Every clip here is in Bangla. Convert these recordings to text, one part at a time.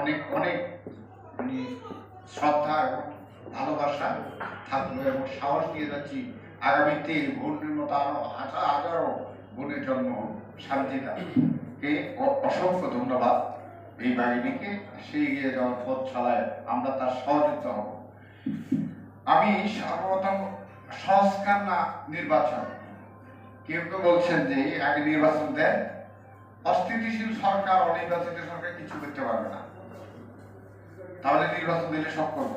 অনেক অনেক মানে শ্রদ্ধা এবং ভালোবাসা থাকল এবং সাহস দিয়ে যাচ্ছি আগামীতে বোনের মতো আরও হাজার, হাজারো বোনের জন্ম শান্তিটা কে? অসংখ্য ধন্যবাদ। এই বাহিনীকে সে এগিয়ে যাওয়ার পথ ছাড়ায় আমরা তার সহযোগিতা হব আমি সর্বপ্রথম সংস্কার না নির্বাচন। কেউ কেউ বলছেন যে আগে নির্বাচন দেন। অস্থিতিশীল সরকার, অনির্বাচিত সরকার কিছু করতে পারবে না। তাহলে নির্বাচন দিলে করব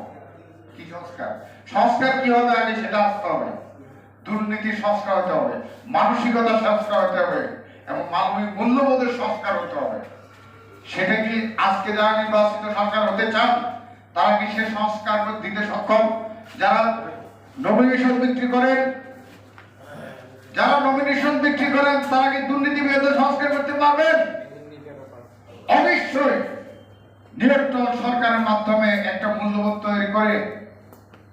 কি সংস্কার? সংস্কার কি হবে আগে সেটা আসতে হবে। দুর্নীতির সংস্কার হতে হবে, মানসিকতার সংস্কার হতে হবে এবং মানবিক মূল্যবোধের সংস্কার হতে হবে। সেটা কি আজকে যারা নির্বাচিত সরকার হতে চান, তারা কি সে সংস্কার দিতে সক্ষম? যারা নমিনেশন বিক্রি করেন যারা নমিনেশন বিক্রি করেন, তারা কি দুর্নীতি বিরোধী সংস্কার করতে পারবেন? অবশ্যই। নিরন্তর সরকারের মাধ্যমে একটা মূল্যবোধ তৈরি করে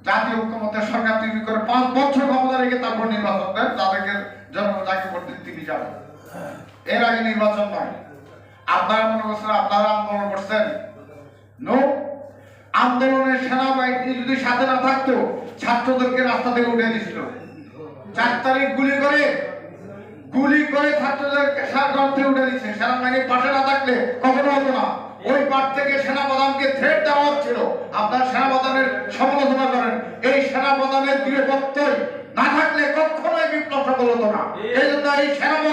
জাতীয় ঐক্যমতের সরকার তৈরি করে পাঁচ বছর ক্ষমতা রেখে তারপর নির্বাচন দেন তাদেরকে জন্ম যাকে ভোট দিন তিনি যাবেন। এর আগে নির্বাচন নয়। আপনারা মনে করছেন আপনারা আন্দোলন করছেন? নো আন্দোলনের সেনাবাহিনী যদি সাথে না থাকতো ছাত্রদেরকে রাস্তা থেকে উঠে দিছিল। চার তারিখ গুলি করে গুলি করে ছাত্রদেরকে সারগর্তে উঠে দিচ্ছে। সেনাবাহিনীর পাশে না থাকলে কখনো হতো না। ওই পাঠ থেকে সেনাপ্রধানকে থ্রেট দেওয়া হচ্ছিল। আপনার সেনাপ্রধানের সমালোচনা করেন। এই সেনাপ্রধানের দৃঢ়পত্তই না থাকলে কখনোই বিপ্লব সফল হতো না। এই জন্য এই সেনাপ্রধান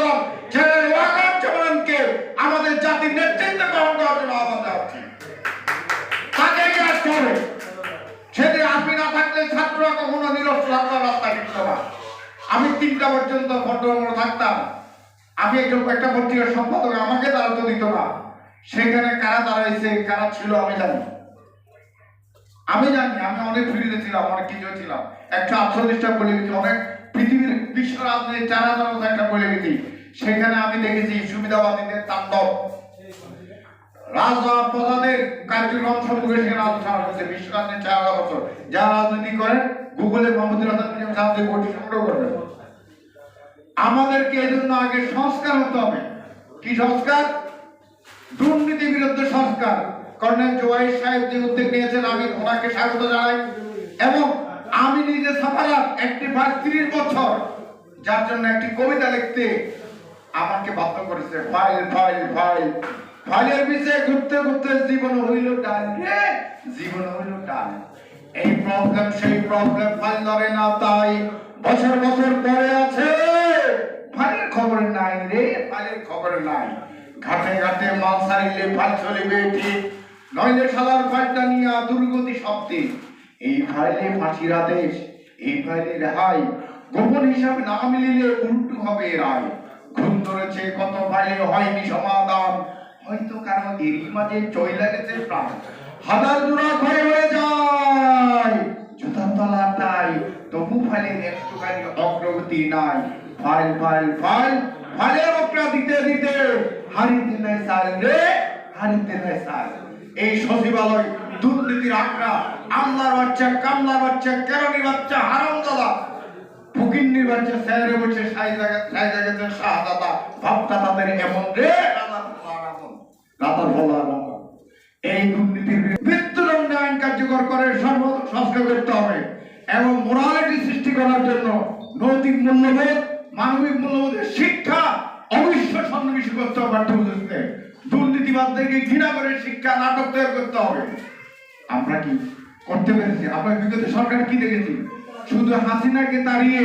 আমি তিনটা পর্যন্ত ভদ্রমূল থাকতাম। আমি একজন একটা পত্রিকার সম্পাদক, আমাকে দাঁড়াতে দিত না। সেখানে কারা দাঁড়াইছে, কারা ছিল, আমি জানি আমি জানি, আমি অনেক ফিরিতে ছিলাম, অনেক কিছু ছিলাম। একটা আটচল্লিশটা গেছি অনেক পৃথিবীর বিশ্ব রাজনীতি চার হাজার একটা বলে গেছি সেখানে আমি দেখেছি সুবিধাবাদীদের তাণ্ডব। রাজা প্রধানের কার্যক্রম সম্পর্কে সেখানে আলোচনা করছে বিশ্ব রাজনীতি চার হাজার বছর। যারা রাজনীতি করেন, গুগলে হাসান মিজান সাহায্য কোটি সংগ্রহ করবেন। আমাদেরকে এজন্য আগে সংস্কার হতে হবে। কি সংস্কার? দুর্নীতি বিরুদ্ধে সংস্কার। কর্নেল জোয়াই সাহেব যে উদ্যোগ নিয়েছেন, আমি ওনাকে স্বাগত জানাই। এবং আমি নিজে সাফারাত, একটি ভাগ ত্রিশ বছর, যার জন্য একটি কবিতা লিখতে আমাকে বাধ্য করেছে। ফাইল ফাইল ফাইল ফাইলের পিছিয়ে ঘুরতে ঘুরতে জীবন হইল ডাল রে, জীবন হইল ডাল এই প্রবলেম সেই প্রবলেম ফাইল ধরে না তাই বছর বছর পরে আছে, ফাইলের খবর নাই রে, ফাইলের খবর নাই। ঘাটে ঘাটে মাল সারিলে ফাইল চলিবে ঠিক, নইলে সালার ফাইলটা নিয়ে দুর্গতি শব্দে। এই ফাইলে ফাঁসির আদেশ, এই ফাইলে রেহাই, গোপন হিসাবে না মিলিলে উল্টো হবে রায়। ঘুম ধরেছে, কত ফাইলে হয়নি সমাধান হয়তো কারও এরই মাঝে চইলা গেছে প্রাণ। হাজার ক্ষয় হয়ে যায়। জুতার তলাটাই তবু ফাইলের একটুখানি অগ্রগতি নাই। ফাইল ফাইল ফাইল অগ্রা দিতে দিতে, হারিতে রে, হারিতে এই সচিবালয় দুর্নীতির আখড়া, আমলার বাচ্চা, কামলার বাচ্চা বাচ্চা, হারাম দাদা। ফকিন্নির বাচ্চা স্যারে বসে সাই জায়গা সাই জায়গাতে ভাবটা তাদের এমন রে দুর্নীতিবাদদেরকে ঘৃণা করে শিক্ষা, নাটক করতে হবে। আমরা কি করতে পেরেছি? আমরা বিগত সরকার কি দেখেছি? শুধু হাসিনাকে তাড়িয়ে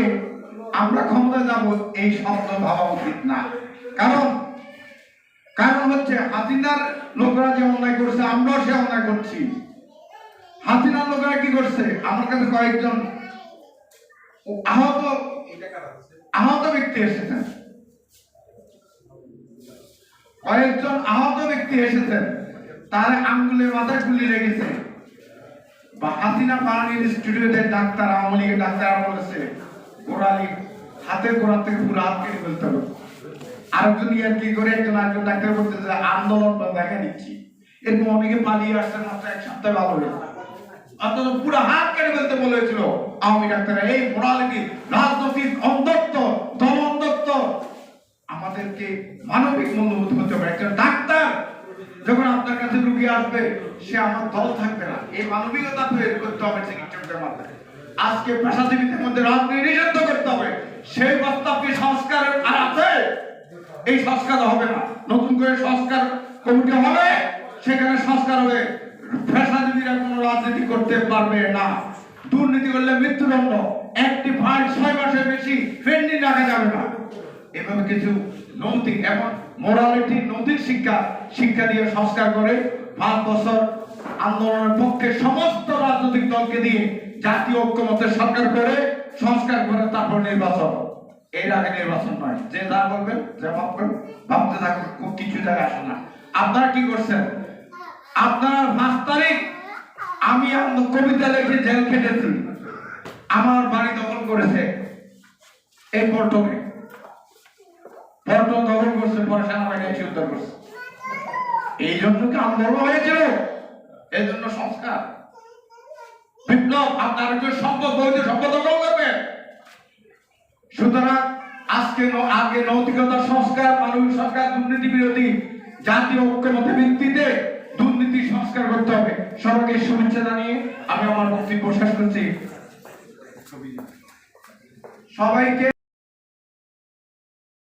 আমরা ক্ষমতা যাব, এই শব্দ ভাবা উচিত না। কারণ হচ্ছে হাসিনার লোকরা যে অন্যায় করছে, আমরাও সে অন্যায় করছি। হাসিনার লোকেরা কি করছে? আমার কাছে কয়েকজন আহত আহত ব্যক্তি এসেছেন। কয়েকজন আহত ব্যক্তি এসেছেন। তার আঙ্গুলে মাথায় গুলি লেগেছে। বা হাসিনা পানি ইনস্টিটিউটের ডাক্তার আওয়ামী লীগের ডাক্তার বলেছে, গোড়ালি হাতের গোড়া থেকে পুরো হাত কেটে ফেলতে হবে। আরেকজন কি করে, একজন আরেকজন ডাক্তার বলতেছে আন্দোলন বা দেখা দিচ্ছি। এরকম অনেকে পালিয়ে আসছে, মাত্র এক সপ্তাহে ভালো হয়েছে। অন্তত পুরো হাত কেটে ফেলতে আওয়ামী ডাক্তাররা, এই মোরালিটি, রাজনৈতিক অন্ধত্ব অন্ধত্ব আমাদেরকে মানবিক মূল্যবোধ হতে হবে। একজন ডাক্তার যখন আপনার কাছে রুগী আসবে, সে আমার দল থাকবে না। এই মানবিকতা তৈরি করতে হবে চিকিৎসকদের মাধ্যমে। আজকে পেশাজীবীদের মধ্যে রাজনীতি নিষিদ্ধ করতে হবে। সেই প্রস্তাব কি সংস্কার আর আছে এই সংস্কার হবে না। নতুন করে সংস্কার কমিটি হবে, সেখানে সংস্কার হবে। পেশাজীবীরা কোনো রাজনীতি করতে পারবে না। দুর্নীতি করলে মৃত্যুদণ্ড। একটি ফাইল ছয় মাসের বেশি পেন্ডিং রাখা যাবে না। এভাবে কিছু নৈতিক এবং মোরালিটি নৈতিক শিক্ষা শিক্ষা দিয়ে সংস্কার করে পাঁচ বছর আন্দোলনের পক্ষে সমস্ত রাজনৈতিক দলকে দিয়ে জাতীয় ঐক্যমতের সরকার করে সংস্কার করে তারপর নির্বাচন। আগে নির্বাচন নয়। যে যা বলবেন, যে ভাববেন, ভাবতে থাকুন, খুব কিছু জায়গায় আসে আপনারা কি করছেন? আপনারা পাঁচ তারিখ আমি কবিতা লিখে জেল খেটেছি। আমার বাড়ি দখল করেছে এই পল্টনে। পল্টন দখল করছে, পরে সেনাবাহিনী উদ্ধার করছে। এই জন্য কি আন্দোলন হয়েছিল। এই জন্য সংস্কার। বিপ্লব, আপনার সম্পদ বৈধ সম্পদ দখল করবে সুতরাং আজকে আগে নৈতিকতা সংস্কার, মানবিক সংস্কার, দুর্নীতি বিরোধী, জাতীয় ঐক্যমতের ভিত্তিতে দুর্নীতি সংস্কার করতে হবে। সবাইকে শুভেচ্ছা জানিয়ে আমি আমার বক্তব্য শেষ করছি। সবাইকে